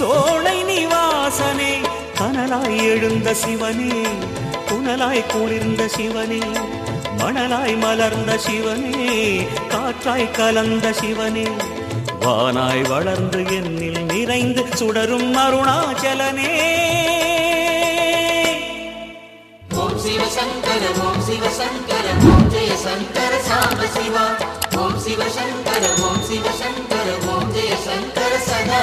சோலை நிவாசனே கனலாய் எழுந்த சிவனே புனலாய் குளிர்ந்த சிவனே மணலாய் மலர்ந்த சிவனே காற்றாய் கலந்த சிவனே வானாய் வளர்ந்து என்னில் நிறைந்து சுடரும் அருணாச்சலனே. ஓம் சிவ சங்கர ஓம் சிவ சங்கர ஓம் ஜெய சங்கர சாம்ப சிவா. ஓம் சிவ சங்கர ஓம் சிவ சங்கர ஓம் ஜெய சங்கர சதா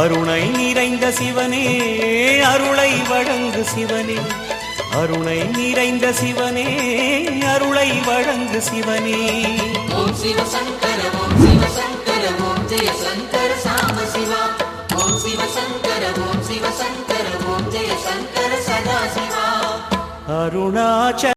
அருணை நிறைந்த சிவனே அருளை வழங்கு சிவனே. அருணை நிறைந்த சிவனே அருளை வழங்கு சிவனே. ஓம் சிவ சங்கர ஓம் சிவ சங்கர ஓம் ஜெய சங்கர சாம்ப சிவா. ஓம் சிவ சங்கர ஓம் சிவ சங்கர ஓம் ஜெய சங்கர சதா சிவா. அருணாச்ச